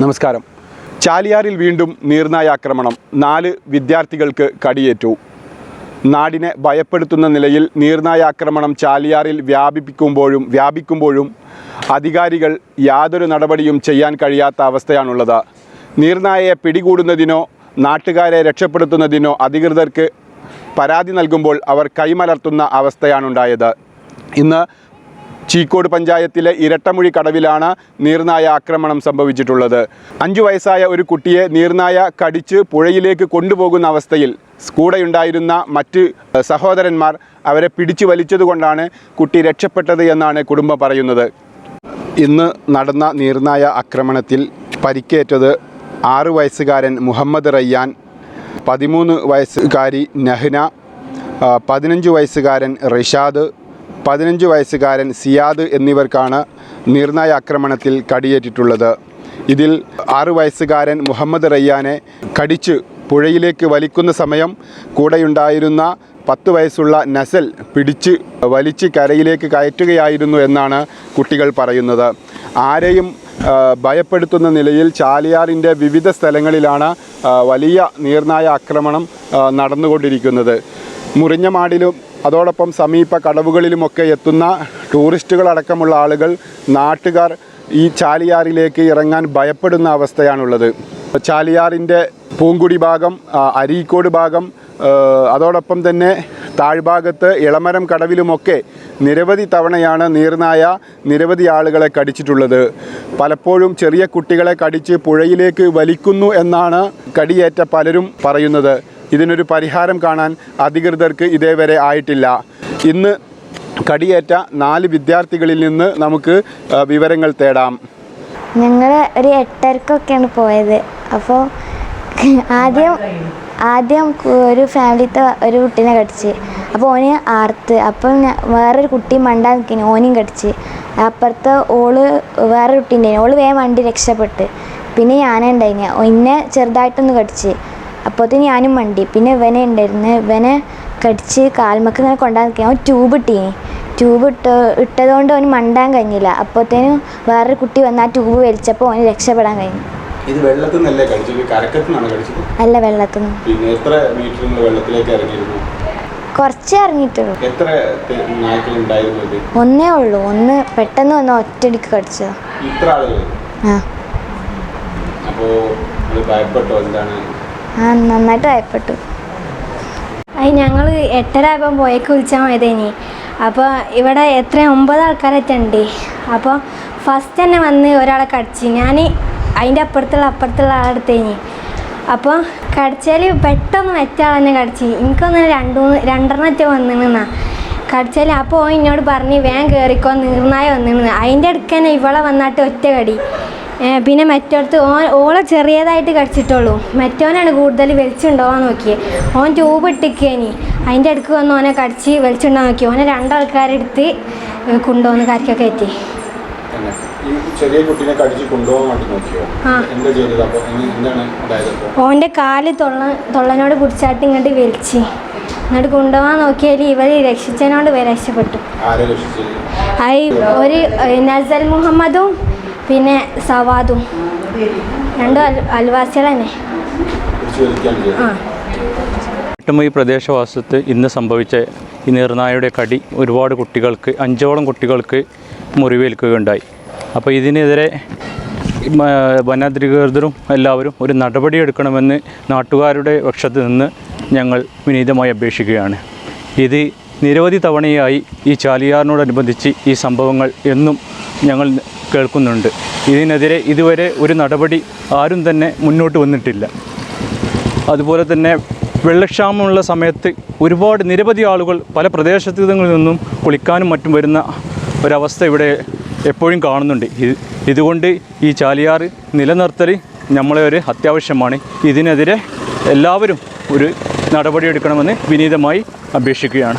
നമസ്കാരം. ചാലിയാറിൽ വീണ്ടും നീർനായ ആക്രമണം. നാല് വിദ്യാർത്ഥികൾക്ക് കടിയേറ്റു. നാടിനെ ഭയപ്പെടുത്തുന്ന നിലയിൽ നീർനായ ആക്രമണം ചാലിയാറിൽ വ്യാപിപ്പിക്കുമ്പോഴും വ്യാപിക്കുമ്പോഴും അധികാരികൾ യാതൊരു നടപടിയും ചെയ്യാൻ കഴിയാത്ത അവസ്ഥയാണുള്ളത്. നീർനായയെ പിടികൂടുന്നതിനോ നാട്ടുകാരെ രക്ഷപ്പെടുത്തുന്നതിനോ അധികൃതർക്ക് പരാതി നൽകുമ്പോൾ അവർ കൈമലർത്തുന്ന അവസ്ഥയാണുണ്ടായത്. ഇന്ന് ചീക്കോട് പഞ്ചായത്തിലെ ഇരട്ടമുഴി കടവിലാണ് നീർനായ ആക്രമണം സംഭവിച്ചിട്ടുള്ളത്. അഞ്ചു വയസ്സായ ഒരു കുട്ടിയെ നീർനായ കടിച്ച് പുഴയിലേക്ക് കൊണ്ടുപോകുന്ന അവസ്ഥയിൽ കൂടെയുണ്ടായിരുന്ന മറ്റ് സഹോദരന്മാർ അവരെ പിടിച്ചു വലിച്ചതുകൊണ്ടാണ് കുട്ടി രക്ഷപ്പെട്ടത് എന്നാണ് കുടുംബം പറയുന്നത്. ഇന്ന് നടന്ന നീർനായ ആക്രമണത്തിൽ പരിക്കേറ്റത് ആറു വയസ്സുകാരൻ മുഹമ്മദ് റയ്യാൻ പതിമൂന്ന് വയസ്സുകാരി നഹ്ന പതിനഞ്ച് വയസ്സുകാരൻ റിഷാദ് പതിനഞ്ച് വയസ്സുകാരൻ സിയാദ് എന്നിവർക്കാണ് നിർണായ ആക്രമണത്തിൽ കടിയേറ്റിട്ടുള്ളത്. ഇതിൽ ആറു വയസ്സുകാരൻ മുഹമ്മദ് റയ്യാനെ കടിച്ച് പുഴയിലേക്ക് വലിക്കുന്ന സമയം കൂടെയുണ്ടായിരുന്ന പത്ത് വയസ്സുള്ള നസൽ പിടിച്ച് വലിച്ച് കരയിലേക്ക് കയറ്റുകയായിരുന്നു എന്നാണ് കുട്ടികൾ പറയുന്നത്. ആരെയും ഭയപ്പെടുത്തുന്ന നിലയിൽ ചാലിയാറിന്റെ വിവിധ സ്ഥലങ്ങളിലാണ് വലിയ നീർനായ ആക്രമണം നടന്നുകൊണ്ടിരിക്കുന്നത്. മുറിഞ്ഞമാടിലും അതോടൊപ്പം സമീപ കടവുകളിലുമൊക്കെ എത്തുന്ന ടൂറിസ്റ്റുകളടക്കമുള്ള ആളുകൾ നാട്ടുകാർ ഈ ചാലിയാറിലേക്ക് ഇറങ്ങാൻ ഭയപ്പെടുന്ന അവസ്ഥയാണുള്ളത്. ചാലിയാറിന്റെ പൂങ്കുടി ഭാഗം അരീക്കോട് ഭാഗം അതോടൊപ്പം തന്നെ താഴ്ഭാഗത്ത് ഇളമരം കടവിലുമൊക്കെ നിരവധി തവണയാണ് നീർനായ നിരവധി ആളുകളെ കടിച്ചിട്ടുള്ളത്. പലപ്പോഴും ചെറിയ കുട്ടികളെ കടിച്ച് പുഴയിലേക്ക് വലിക്കുന്നു എന്നാണ് കടിയേറ്റ പലരും പറയുന്നത്. ഇതിനൊരു പരിഹാരം കാണാൻ അധികൃതർക്ക് ഇതേവരെ ആയിട്ടില്ല. ഇന്ന് കടിയേറ്റ നാല് വിദ്യാർത്ഥികളിൽ നിന്ന് നമുക്ക് വിവരങ്ങൾ തേടാം. ഞങ്ങൾ ഒരു എട്ടരക്കൊക്കെയാണ് പോയത്. അപ്പോൾ ആദ്യം ആദ്യം ഒരു ഫാമിലിത്തെ ഒരു കുട്ടീനെ കടിച്ച്. അപ്പോൾ ഓന് ആർത്ത്. അപ്പം വേറൊരു കുട്ടി മണ്ടാൻ നിൽക്കുന്നു ഓനെയും കടിച്ച്. അപ്പുറത്തെ ഓൾ വേറൊരു കുട്ടി ഉണ്ടായിരുന്നു ഓൾ വേഗം വണ്ടി രക്ഷപ്പെട്ട്. പിന്നെ ഞാനേ ഉണ്ടായിന്. എന്നെ ചെറുതായിട്ടൊന്ന് കടിച്ച്. അപ്പോഴത്തേന് ഞാനും മണ്ടി പിന്നെ ഇവനെ ഉണ്ടായിരുന്നു. ഇവനെ കടിച്ച് കാൽമക്ക് ഇങ്ങനെ കൊണ്ടാൻ നിൽക്കുക അവൻ ട്യൂബ് ഇട്ടീനി. ട്യൂബ് ഇട്ട് ഇട്ടതുകൊണ്ട് അവന് മണ്ടാൻ കഴിഞ്ഞില്ല. അപ്പോഴത്തേനും വേറൊരു കുട്ടി വന്ന് ആ ട്യൂബ് വലിച്ചപ്പോൾ അവന് രക്ഷപ്പെടാൻ കഴിഞ്ഞു. ഇത് വെള്ളത്തിൽ നിന്നല്ലേ കടിച്ചത്? കരക്കത്തിൽ കടിച്ചത്? അല്ല വെള്ളത്തിൽ നിന്ന്. പിന്നെ എത്ര മീറ്റർ നിങ്ങൾ വെള്ളത്തിലേക്ക് ഇറങ്ങിയിരുന്നു? കുറച്ചേ ഇറങ്ങിയിട്ടുള്ളൂ. എത്ര ഒന്നേ ഉള്ളൂ. ഒന്ന് പെട്ടെന്ന് വന്ന് ഒറ്റടിക്ക് കടിച്ചതാ. ഇത്ര ആളുകൾ ആ. അപ്പോൾ ഭയപ്പെട്ടോ? എന്താണ്? ആ നന്നായിട്ട് ഭയപ്പെട്ടു. അത് ഞങ്ങൾ എട്ടര ആയപ്പോൾ പോയേക്ക് വിളിച്ചാൽ മതിനി അപ്പോൾ ഇവിടെ എത്ര ഒമ്പത് ആൾക്കാരൊക്കെയുണ്ട് അപ്പോൾ ഫസ്റ്റ് തന്നെ വന്ന് ഒരാളെ കടിച്ച്. ഞാൻ അതിന്റെ അപ്പുറത്തുള്ള അപ്പുറത്തുള്ള ആളെടുത്തേനി അപ്പോൾ കടിച്ചാൽ പെട്ടെന്ന് മറ്റാൾ തന്നെ കടിച്ച്. എനിക്കൊന്ന് രണ്ടു രണ്ടെണ്ണത്തെ വന്നിരുന്നാ കടിച്ചാൽ അപ്പോൾ എന്നോട് പറഞ്ഞ് വേഗം കയറിക്കോ നീർനായ വന്നിരുന്നു അതിന്റെ അടുക്കന്നെ ഇവളെ വന്നിട്ട് ഒറ്റ കടി. പിന്നെ മറ്റടുത്ത് ഓൻ ഓളെ ചെറിയതായിട്ട് കടിച്ചിട്ടുള്ളൂ. മറ്റോനാണ് കൂടുതൽ വെളിച്ചുണ്ടാവാൻ നോക്കിയത് ഓൻ ട്യൂബ് ഇട്ടിക്കേനി അതിന്റെ അടുക്ക് വന്ന് ഓനെ കടിച്ച് വെളിച്ചുണ്ടാവാൻ നോക്കി. ഓനെ രണ്ടാൾക്കാരെടുത്ത് കൊണ്ടുവന്ന് കരക്കൊക്കെ എത്തി. ചെറിയ കുട്ടീനെ കടിച്ച് കൊണ്ടുപോകാൻ വേണ്ടി നോക്കിയോ? ആ. എന്താ ചെയ്തത്? അപ്പോൾ എന്താണ് ഉണ്ടായത് അപ്പോൾ ഓന്റെ കാൽ തൊള്ള തൊള്ളനോട് പിടിച്ചാട്ട് ഇങ്ങോട്ട് വലിച്ച്. എന്നിട്ട് കൊണ്ടുപോകാൻ നോക്കിയാൽ ഇവർ രക്ഷിച്ചതിനോട് രക്ഷപ്പെട്ടു. ആരെ രക്ഷിച്ചത്? ഒരു നസൽ മുഹമ്മദും പിന്നെ സവാദും. രണ്ടും അൽ അൽവാസികൾ തന്നെ ആ. ഒട്ടും ഈ പ്രദേശവാസത്ത് ഇന്ന് സംഭവിച്ച ഈ നീർനായയുടെ കടി ഒരുപാട് കുട്ടികൾക്ക് അഞ്ചോളം കുട്ടികൾക്ക് മുറിവേൽക്കുകയുണ്ടായി. അപ്പോൾ ഇതിനെതിരെ വനാധികൃതരും എല്ലാവരും ഒരു നടപടിയെടുക്കണമെന്ന് നാട്ടുകാരുടെ പക്ഷത്ത് നിന്ന് ഞങ്ങൾ വിനീതമായി അപേക്ഷിക്കുകയാണ്. ഇത് നിരവധി തവണയായി ഈ ചാലിയാറിനോടനുബന്ധിച്ച് ഈ സംഭവങ്ങൾ എന്നും ഞങ്ങൾ കേൾക്കുന്നുണ്ട്. ഇതിനെതിരെ ഇതുവരെ ഒരു നടപടി ആരും തന്നെ മുന്നോട്ട് വന്നിട്ടില്ല. അതുപോലെ തന്നെ വെള്ളക്ഷാമമുള്ള സമയത്ത് ഒരുപാട് നിരവധി ആളുകൾ പല പ്രദേശങ്ങളിൽ നിന്നും കുളിക്കാനും മറ്റും വരുന്ന ഒരവസ്ഥ ഇവിടെ എപ്പോഴും കാണുന്നുണ്ട്. ഇതുകൊണ്ട് ഈ ചാലിയാറ് നിലനിർത്തൽ നമ്മളെ ഒരു അത്യാവശ്യമാണ്. ഇതിനെതിരെ എല്ലാവരും ഒരു നടപടിയെടുക്കണമെന്ന് വിനീതമായി അപേക്ഷിക്കുകയാണ്.